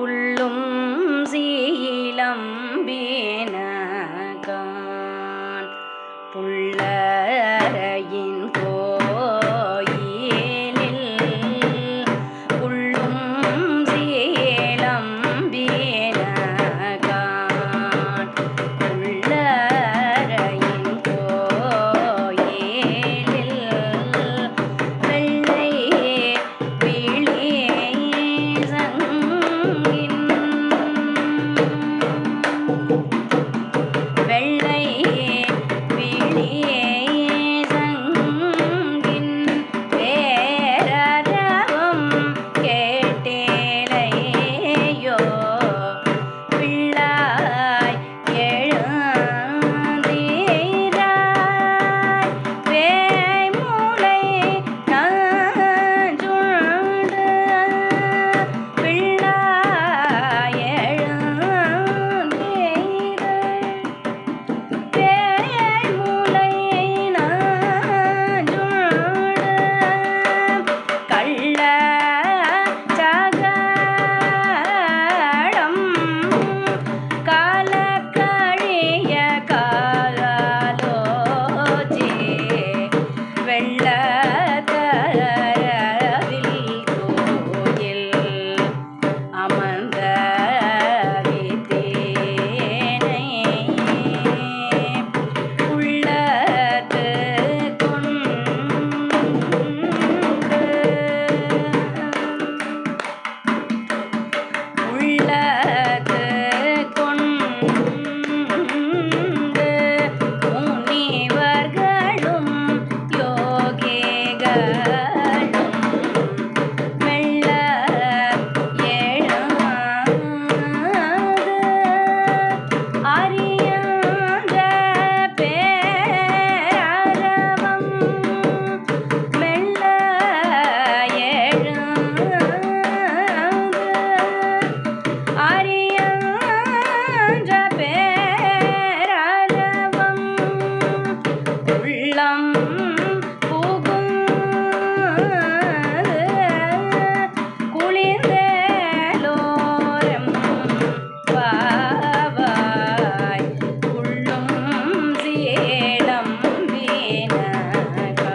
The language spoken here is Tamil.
புல்லும் சீலம்பினகான் நலம் பூகும் குளிர்ந்தலோரம் பாவாய் உள்ளும் சேடம் வீணகா